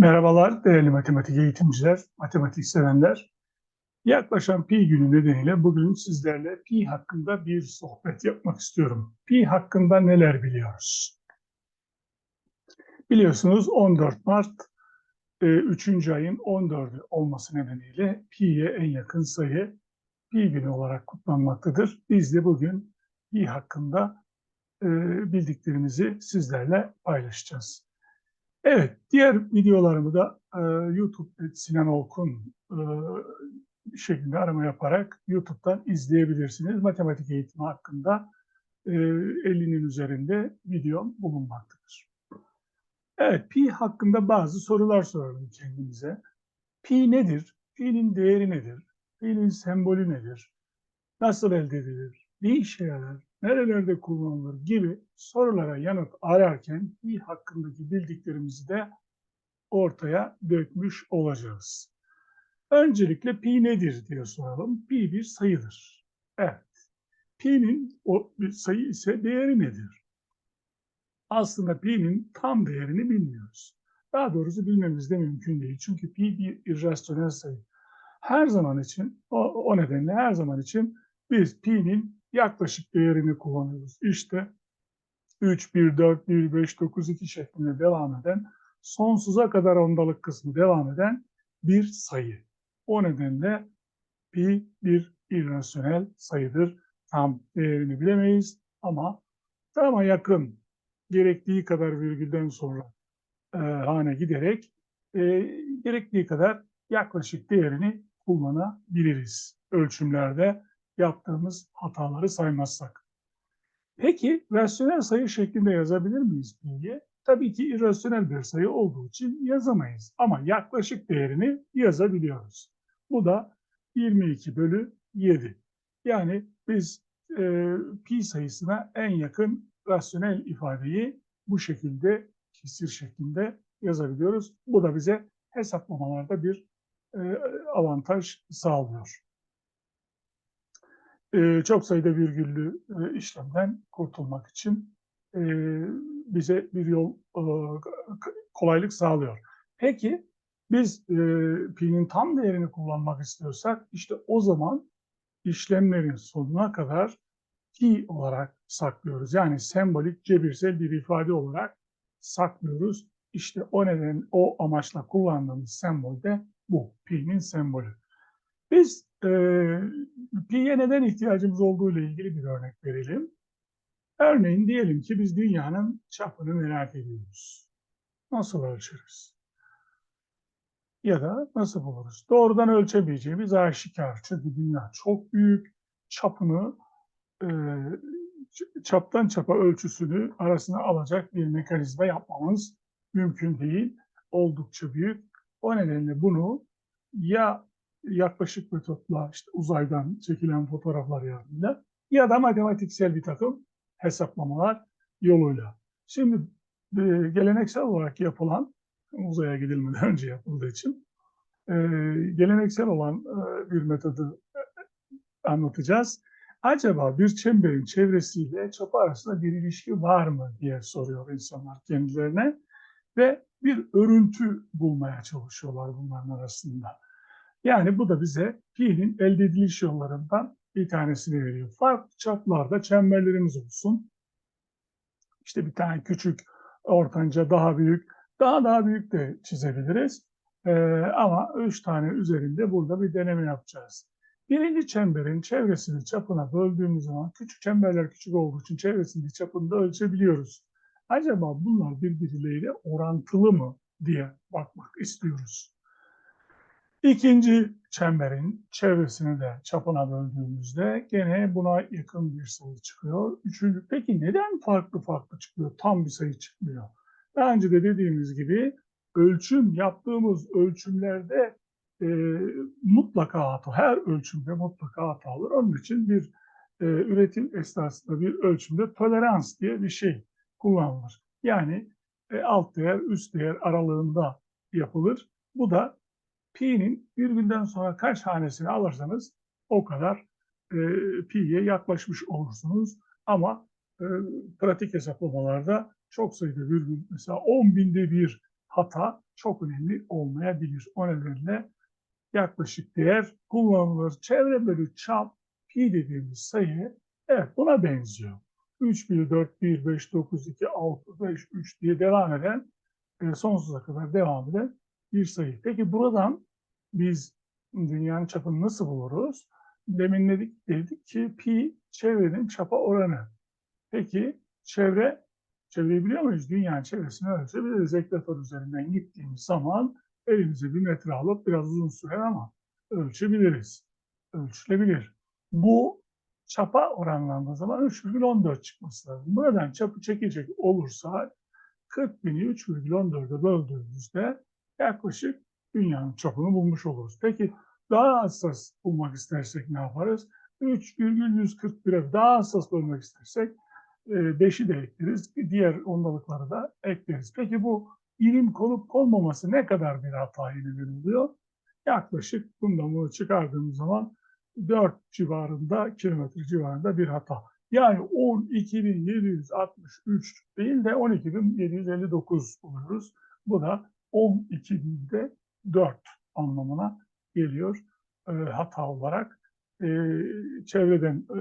Merhabalar değerli matematik eğitimciler, matematik sevenler. Yaklaşan pi günü nedeniyle bugün sizlerle pi hakkında bir sohbet yapmak istiyorum. Pi hakkında neler biliyoruz? Biliyorsunuz 14 Mart 3. ayın 14'ü olması nedeniyle pi'ye en yakın sayı pi günü olarak kutlanmaktadır. Biz de bugün pi hakkında e, bildiklerimizi sizlerle paylaşacağız. Evet, diğer videolarımı da e, YouTube Sinan Olkun e, şeklinde arama yaparak YouTube'dan izleyebilirsiniz. Matematik eğitimi hakkında e, 50'nin üzerinde videom bulunmaktadır. Evet, pi hakkında bazı sorular soralım kendimize. Pi nedir? Pi'nin değeri nedir? Pi'nin sembolü nedir? Nasıl elde edilir? Ne işe yarar? Nerelerde kullanılır gibi sorulara yanıt ararken pi hakkındaki bildiklerimizi de ortaya dökmüş olacağız. Öncelikle pi nedir diye soralım. Pi bir sayıdır. Evet. Pi'nin o bir sayı ise değeri nedir? Aslında pi'nin tam değerini bilmiyoruz. Daha doğrusu bilmemiz de mümkün değil. Çünkü pi bir irrasyonel sayı. Her zaman için, o, o nedenle her zaman için biz pi'nin yaklaşık değerini kullanıyoruz. İşte 3, 1, 4, 1, 5, 9, 2 şeklinde devam eden, sonsuza kadar ondalık kısmı devam eden bir sayı. O nedenle pi bir irrasyonel sayıdır. Tam değerini bilemeyiz ama tama yakın gerektiği kadar virgülden sonra e, hane giderek e, gerektiği kadar yaklaşık değerini kullanabiliriz ölçümlerde yaptığımız hataları saymazsak. Peki rasyonel sayı şeklinde yazabilir miyiz pi'yi? Tabii ki irrasyonel bir sayı olduğu için yazamayız. Ama yaklaşık değerini yazabiliyoruz. Bu da 22 bölü 7. Yani biz e, pi sayısına en yakın rasyonel ifadeyi bu şekilde kesir şeklinde yazabiliyoruz. Bu da bize hesaplamalarda bir e, avantaj sağlıyor e, çok sayıda virgüllü e, işlemden kurtulmak için e, bize bir yol e, kolaylık sağlıyor. Peki biz e, pi'nin tam değerini kullanmak istiyorsak işte o zaman işlemlerin sonuna kadar pi olarak saklıyoruz. Yani sembolik cebirsel bir ifade olarak saklıyoruz. İşte o neden o amaçla kullandığımız sembol de bu. Pi'nin sembolü. Biz pi'ye neden ihtiyacımız olduğu ile ilgili bir örnek verelim. Örneğin diyelim ki biz dünyanın çapını merak ediyoruz. Nasıl ölçeriz? Ya da nasıl buluruz? Doğrudan ölçemeyeceğimiz aşikar. Çünkü dünya çok büyük. Çapını e, çaptan çapa ölçüsünü arasına alacak bir mekanizma yapmamız mümkün değil. Oldukça büyük. O nedenle bunu ya yaklaşık metotla işte uzaydan çekilen fotoğraflar yardımıyla ya da matematiksel bir takım hesaplamalar yoluyla. Şimdi e, geleneksel olarak yapılan uzaya gidilmeden önce yapıldığı için e, geleneksel olan e, bir metodu anlatacağız. Acaba bir çemberin çevresiyle çapı arasında bir ilişki var mı diye soruyor insanlar kendilerine ve bir örüntü bulmaya çalışıyorlar bunların arasında. Yani bu da bize fiilin elde ediliş yollarından bir tanesini veriyor. Farklı çaplarda çemberlerimiz olsun. İşte bir tane küçük, ortanca, daha büyük, daha daha büyük de çizebiliriz. Ee, ama üç tane üzerinde burada bir deneme yapacağız. Birinci çemberin çevresini çapına böldüğümüz zaman küçük çemberler küçük olduğu için çevresini çapını da ölçebiliyoruz. Acaba bunlar birbirleriyle orantılı mı diye bakmak istiyoruz. İkinci çemberin çevresini de çapına böldüğümüzde gene buna yakın bir sayı çıkıyor. Üçüncü, peki neden farklı farklı çıkıyor? Tam bir sayı çıkmıyor. Daha önce de dediğimiz gibi ölçüm, yaptığımız ölçümlerde e, mutlaka hata, her ölçümde mutlaka hata olur. Onun için bir e, üretim esnasında bir ölçümde tolerans diye bir şey kullanılır. Yani e, alt değer, üst değer aralığında yapılır. Bu da pi'nin virgülden sonra kaç hanesini alırsanız o kadar e, pi'ye yaklaşmış olursunuz. Ama e, pratik hesaplamalarda çok sayıda virgül mesela 10 binde bir hata çok önemli olmayabilir. O nedenle yaklaşık değer kullanılır. Çevre bölü çap pi dediğimiz sayı evet buna benziyor. 3, 1, 4, 1, 5, 9, 2, 6, 5, 3 diye devam eden e, sonsuza kadar devam eden bir sayı. Peki buradan biz dünyanın çapını nasıl buluruz? Demin dedik, dedik ki pi çevrenin çapa oranı. Peki çevre, çevreyi biliyor muyuz? Dünyanın çevresini ölçebiliriz. Ekvator üzerinden gittiğimiz zaman elimize bir metre alıp biraz uzun sürer ama ölçebiliriz. Ölçülebilir. Bu çapa oranlandığı zaman 3,14 çıkması lazım. Buradan çapı çekecek olursa 40 bini 3,14'e böldüğümüzde yaklaşık dünyanın çapını bulmuş oluruz. Peki daha hassas bulmak istersek ne yaparız? 3,141'e daha hassas bölmek istersek 5'i de ekleriz. Diğer ondalıkları da ekleriz. Peki bu birim konup konmaması ne kadar bir hataya neden oluyor? Yaklaşık bundan bunu çıkardığımız zaman 4 civarında, kilometre civarında bir hata. Yani 12.763 değil de 12.759 buluyoruz. Bu da 12.000'de 4 anlamına geliyor e, hata olarak. E, çevreden e,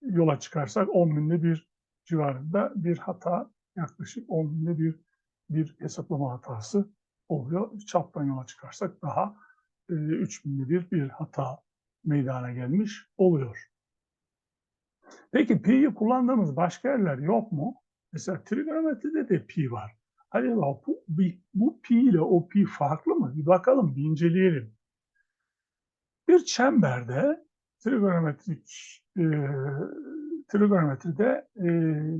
yola çıkarsak 10.000'de bir civarında bir hata, yaklaşık 10.000'de bir bir hesaplama hatası oluyor. Çaptan yola çıkarsak daha e, 3000'de bir bir hata meydana gelmiş oluyor. Peki pi'yi kullandığımız başka yerler yok mu? Mesela trigonometride de pi var. Acaba bu, bu pi ile o pi farklı mı? Bir bakalım, bir inceleyelim. Bir çemberde trigonometrik e, trigonometride e,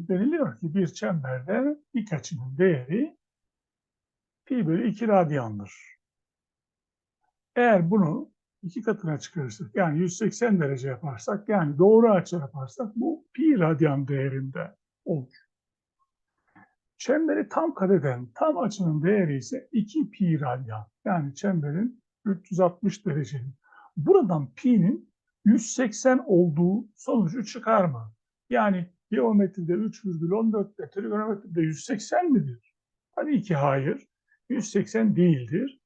deniliyor ki bir çemberde dik açının değeri pi bölü 2 radyandır. Eğer bunu iki katına çıkarırsak yani 180 derece yaparsak yani doğru açı yaparsak bu pi radyan değerinde olur. Çemberi tam kareden tam açının değeri ise 2 pi radyan. Yani çemberin 360 derecenin. Buradan pi'nin 180 olduğu sonucu çıkar mı? Yani geometride 3,14'te trigonometride 180 midir? Tabii ki hayır. 180 değildir.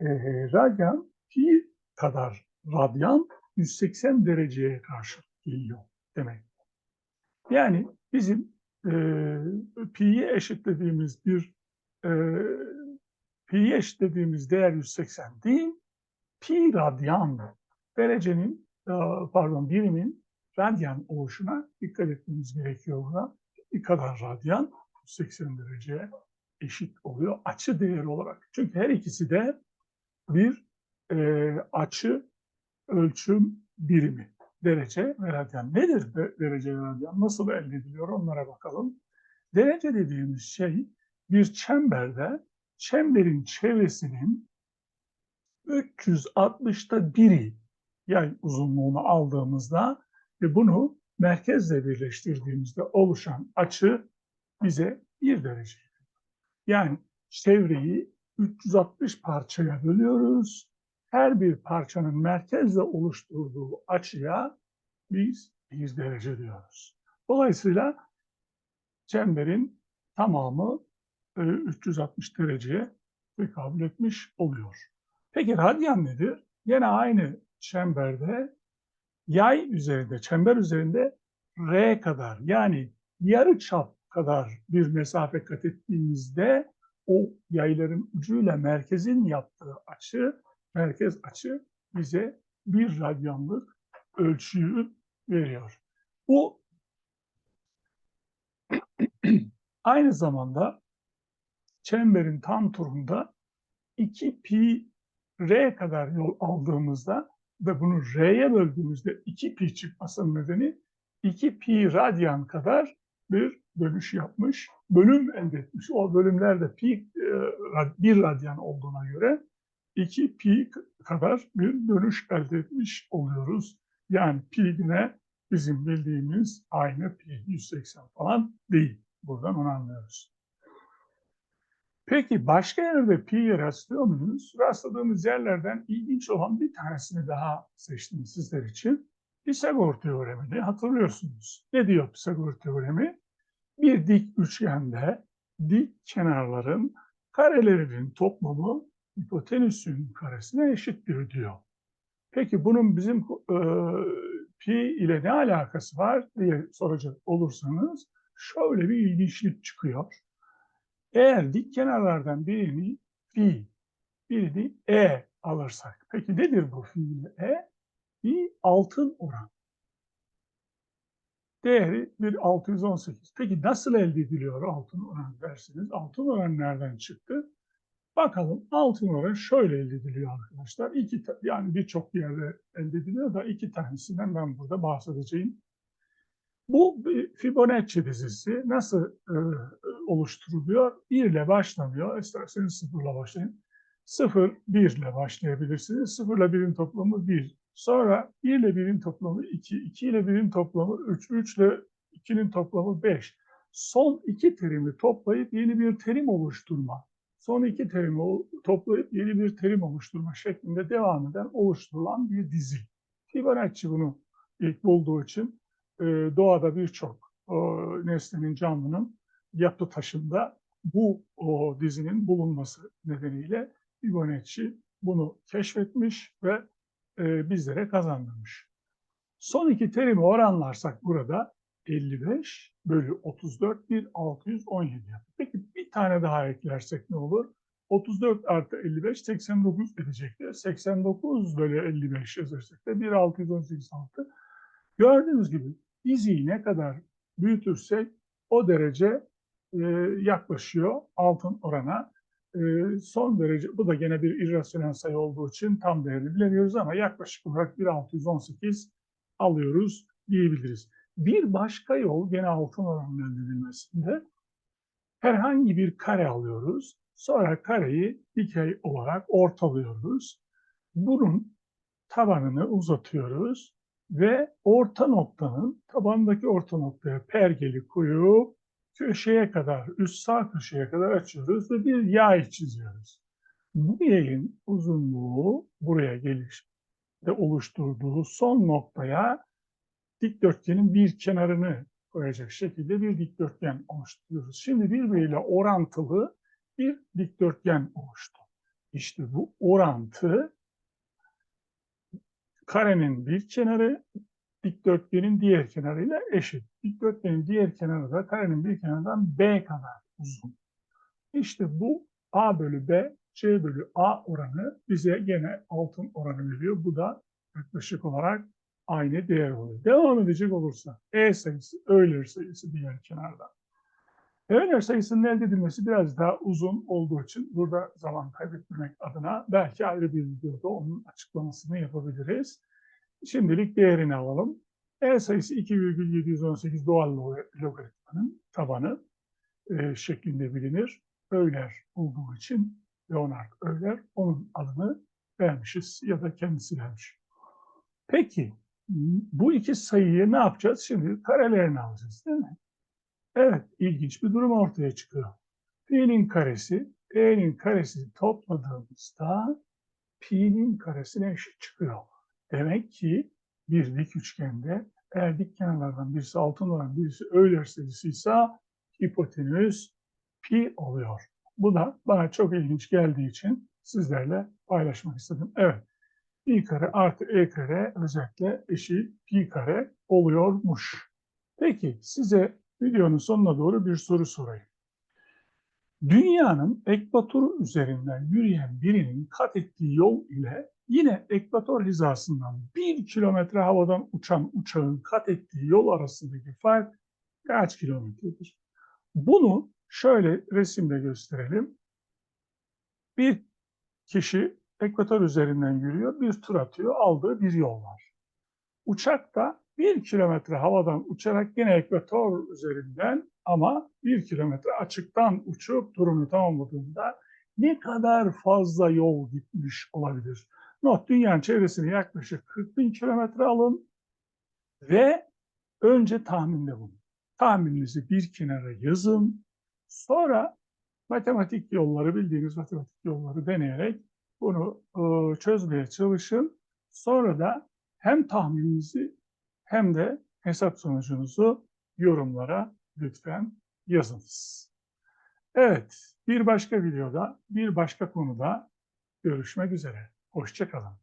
E, radyan pi kadar radyan 180 dereceye karşı geliyor demek. Yani bizim pi'yi eşitlediğimiz bir e, pi'yi eşitlediğimiz değer 180 değil, pi radyan derecenin e, pardon birimin radyan oluşuna dikkat etmemiz gerekiyor burada. Bir kadar radyan 180 dereceye eşit oluyor açı değeri olarak. Çünkü her ikisi de bir e, açı ölçüm birimi. Derece ve. Nedir derece ve? Nasıl elde ediliyor onlara bakalım. Derece dediğimiz şey bir çemberde çemberin çevresinin 360'ta biri yay uzunluğunu aldığımızda ve bunu merkezle birleştirdiğimizde oluşan açı bize bir derece. Yani çevreyi 360 parçaya bölüyoruz. Her bir parçanın merkezle oluşturduğu açıya biz bir derece diyoruz. Dolayısıyla çemberin tamamı 360 e, dereceye tekabül etmiş oluyor. Peki radyan nedir? Yine aynı çemberde yay üzerinde, çember üzerinde R kadar yani yarı çap kadar bir mesafe kat ettiğimizde o yayların ucuyla merkezin yaptığı açı, merkez açı bize bir radyanlık ölçüyü veriyor. Bu aynı zamanda çemberin tam turunda 2 pi r kadar yol aldığımızda ve bunu r'ye böldüğümüzde 2 pi çıkmasının nedeni 2 pi radyan kadar bir dönüş yapmış, bölüm elde etmiş. O bölümlerde pi e, bir radyan olduğuna göre 2 pi kadar bir dönüş elde etmiş oluyoruz. Yani pi yine bizim bildiğimiz aynı pi 180 falan değil. Buradan onu anlıyoruz. Peki başka yerde pi'ye rastlıyor muyuz? Rastladığımız yerlerden ilginç olan bir tanesini daha seçtim sizler için. Pisagor teoremini hatırlıyorsunuz. Ne diyor Pisagor teoremi? bir dik üçgende dik kenarların karelerinin toplamı hipotenüsün karesine eşittir diyor. Peki bunun bizim e, pi ile ne alakası var diye soracak olursanız şöyle bir ilginçlik çıkıyor. Eğer dik kenarlardan birini fi, birini e alırsak. Peki nedir bu fi ile e? Bir altın oran. Değeri bir 618. Peki nasıl elde ediliyor altın oran dersiniz? Altın oran nereden çıktı? Bakalım altın oran şöyle elde ediliyor arkadaşlar. İki, yani birçok yerde elde ediliyor da iki tanesinden ben burada bahsedeceğim. Bu Fibonacci dizisi nasıl e, oluşturuluyor? 1 ile başlamıyor. İsterseniz 0 ile başlayın. 0, 1 ile başlayabilirsiniz. 0 ile 1'in toplamı 1. Sonra 1 ile 1'in toplamı 2, 2 ile 1'in toplamı 3, 3 ile 2'nin toplamı 5. Son iki terimi toplayıp yeni bir terim oluşturma. Son iki terimi toplayıp yeni bir terim oluşturma şeklinde devam eden oluşturulan bir dizi. Fibonacci bunu ilk bulduğu için e, doğada birçok nesnenin, canlının yapı taşında bu o dizinin bulunması nedeniyle Fibonacci bunu keşfetmiş ve e, bizlere kazandırmış. Son iki terimi oranlarsak burada 55 bölü 34 bir 617 yapar. Peki bir tane daha eklersek ne olur? 34 artı 55 89 edecektir. 89 bölü 55 yazarsak da 1 618 6. Gördüğünüz gibi diziyi ne kadar büyütürsek o derece e, yaklaşıyor altın orana. E, son derece, bu da gene bir irrasyonel sayı olduğu için tam değerini bilemiyoruz ama yaklaşık olarak 1.618 alıyoruz diyebiliriz. Bir başka yol gene altın edilmesinde herhangi bir kare alıyoruz. Sonra kareyi dikey olarak ortalıyoruz. Bunun tabanını uzatıyoruz ve orta noktanın tabandaki orta noktaya pergeli koyup köşeye kadar, üst sağ köşeye kadar açıyoruz ve bir yay çiziyoruz. Bu yayın uzunluğu buraya gelişte oluşturduğu son noktaya dikdörtgenin bir kenarını koyacak şekilde bir dikdörtgen oluşturuyoruz. Şimdi birbiriyle orantılı bir dikdörtgen oluştu. İşte bu orantı karenin bir kenarı dikdörtgenin diğer kenarıyla eşit. Dikdörtgenin diğer kenarı da karenin bir kenarından B kadar uzun. İşte bu A bölü B, C bölü A oranı bize gene altın oranı veriyor. Bu da yaklaşık olarak aynı değer oluyor. Devam edecek olursa E sayısı, Euler sayısı diğer kenarda. Euler sayısının elde edilmesi biraz daha uzun olduğu için burada zaman kaybetmemek adına belki ayrı bir videoda onun açıklamasını yapabiliriz. Şimdilik değerini alalım. E sayısı 2,718 doğal logaritmanın tabanı e, şeklinde bilinir. Euler olduğu için Leonard Euler onun adını vermişiz ya da kendisi vermiş. Peki bu iki sayıyı ne yapacağız? Şimdi karelerini alacağız değil mi? Evet, ilginç bir durum ortaya çıkıyor. Pi'nin karesi, E'nin karesi topladığımızda Pi'nin karesine eşit çıkıyor. Demek ki bir dik üçgende eğer dik kenarlardan birisi altın olan birisi Euler sayısıysa hipotenüs pi oluyor. Bu da bana çok ilginç geldiği için sizlerle paylaşmak istedim. Evet, pi kare artı e kare özellikle eşit pi kare oluyormuş. Peki size videonun sonuna doğru bir soru sorayım. Dünyanın ekvatoru üzerinden yürüyen birinin kat ettiği yol ile yine ekvator hizasından bir kilometre havadan uçan uçağın kat ettiği yol arasındaki fark kaç kilometredir? Bunu şöyle resimle gösterelim. Bir kişi ekvator üzerinden yürüyor, bir tur atıyor, aldığı bir yol var. Uçak da bir kilometre havadan uçarak yine ekvator üzerinden ama bir kilometre açıktan uçup turunu tamamladığında ne kadar fazla yol gitmiş olabilir? Not dünyanın çevresini yaklaşık 40 bin kilometre alın ve önce tahminde bulun. Tahmininizi bir kenara yazın. Sonra matematik yolları, bildiğiniz matematik yolları deneyerek bunu ıı, çözmeye çalışın. Sonra da hem tahmininizi hem de hesap sonucunuzu yorumlara lütfen yazınız. Evet, Bir başka videoda, bir başka konuda görüşmek üzere. Hoşça kalın.